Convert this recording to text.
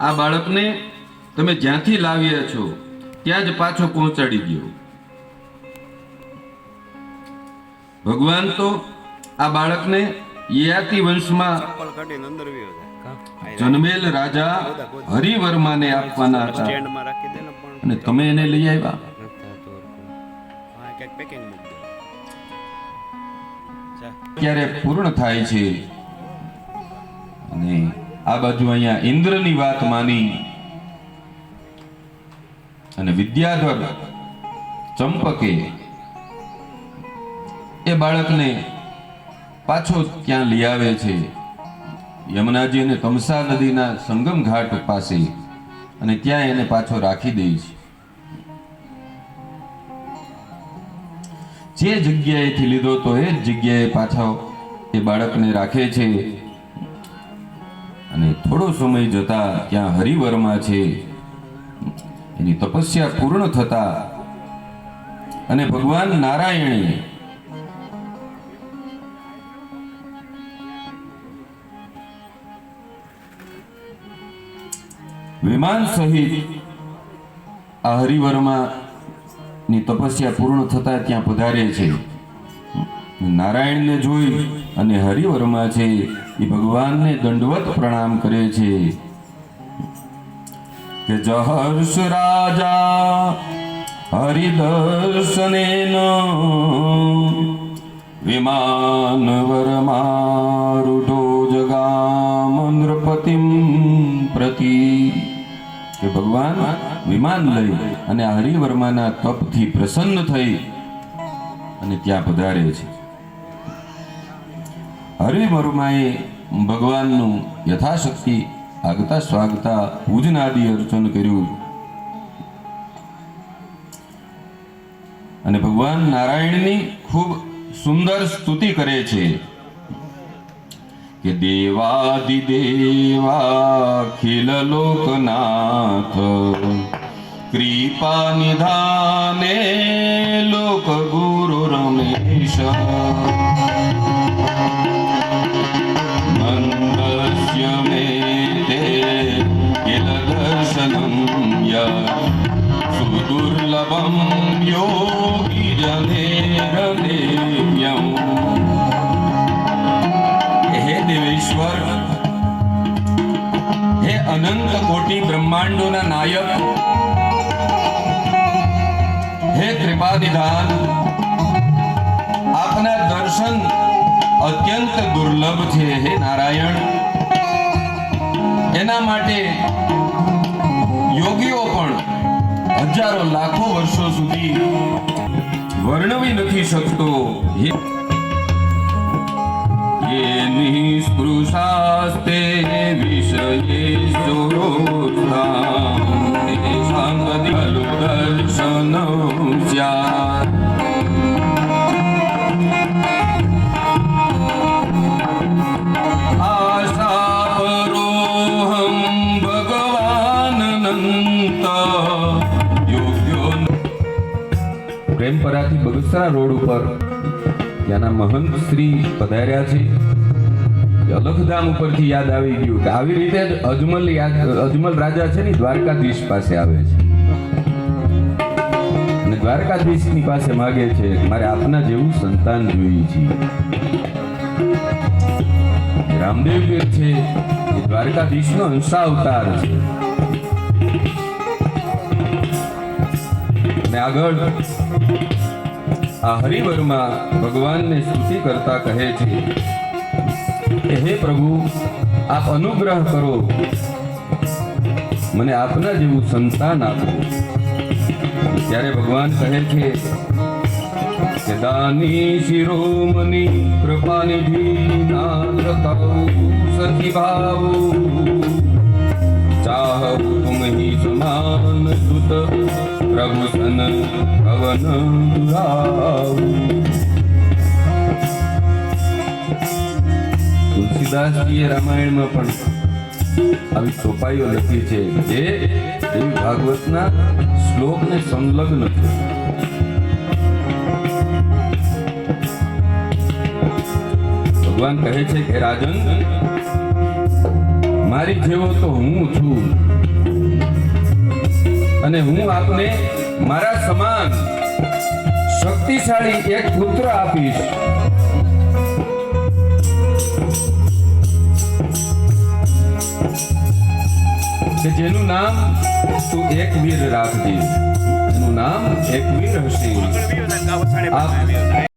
આ બાળકને તમે જ્યાંથી લાવ્યા છો ત્યાં જ પાછો પહોંચાડી દો ભગવાન તો આ બાળકને યયાતિ વંશમાં જન્મેલ રાજા હરિવર્માને આપવાના હતા. અને તમે એને લઈ આવ્યા? ક્યારે પૂર્ણ થાય છે. અને આ બાજુ અહીંયા ઇન્દ્રની વાત માની. અને વિદ્યાધર ચંપકે એ બાળકને પાછો ત્યાં લઈ આવે છે. યમુનાજી અને તમસા નદીના સંગમ ઘાટ પાસે અને ત્યાં એને પાછો રાખી દે છે. જે જગ્યાએથી લીધો તો એ જ જગ્યાએ પાછો એ બાળકને રાખે છે. અને થોડો સમય જતા ત્યાં હરિવર્મા છે. એની તપસ્યા પૂર્ણ થતા અને ભગવાન નારાયણે વિમાન સહિત આ હરિવર્મા ની તપસ્યા પૂર્ણ થતા ત્યાં પધારે છે. નારાયણને જોઈ અને હરિવર્મા છે એ ભગવાનને દંડવત પ્રણામ કરે છે. કે જહર્ષ રાજા હરિદર્શનેન વિમાન વરમારુઢો જગામ નૃપતિમ પ્રતિ. કે ભગવાન વિમાન લઈ અને હરિવર્માના તપથી પ્રસન્ન થઈ અને ત્યાં પધારે છે. હરિવર્માએ ભગવાનનું યથાશક્તિ આગતા સ્વાગતા પૂજનાદિ અર્ચન કર્યું અને ભગવાન નારાયણની ખૂબ સુંદર સ્તુતિ કરે છે કે દેવાદિદેવાખિલ લોકનાથ કૃપા નિધાને હે દેવેશ્વર હે અનંત કોટી બ્રહ્માંડોના નાયક હે કૃપાનિધાન આપના દર્શન અત્યંત દુર્લભ છે હે નારાયણ એના માટે હજારો લાખો વર્ષો સુધી વર્ણવી નથી શકતો હે ये निःस्पृशास्ते विषयेश्वरोत्थां तेषां कति खलु दर्शनं स्यात् आशापरोऽहं भगवाननन्त પ્રેમપરાથી બગસરા રોડ ઉપર ત્યાંના મહંત શ્રી પધાર્યા છે. અલખધામ ઉપરથી યાદ આવી ગયું કે આવી રીતે જ અજમલ અજમલ રાજા છે ને દ્વારકાધીશ પાસે આવે છે. અને દ્વારકાધીશની પાસે માગે છે મારે આપના જેવું સંતાન જોઈએ છે. રામદેવ પીર છે એ દ્વારકાધીશનો અંશાવતાર છે. અને આગળ આ હરિવરમાં ભગવાનને સ્તુતિ કરતા કહે છે કે, હે પ્રભુ, આપ અનુગ્રહ કરો. મને આપના જેવું સંતાન આપો. ત્યારે ભગવાન કહે છે કે, દાની શિરોમણી કૃપાનિધિ સખી ભાવો. ચાહુ તુમ સમાન સુત. પ્રભુ સન પવન તુલસીદાસજીએ રામાયણમાં પણ આવી ચોપાઈઓ લખી છે જે દેવી ભાગવતના શ્લોકને સંલગ્ન છે. ભગવાન કહે છે કે, રાજન, મારી જેવો તો હું છું. અને હું આપને મારા સમાન શક્તિશાળી એક પુત્ર આપીશ. કે જેનું નામ તું એકવીર રાખજે. એનું નામ એકવીર હશે. આપ-.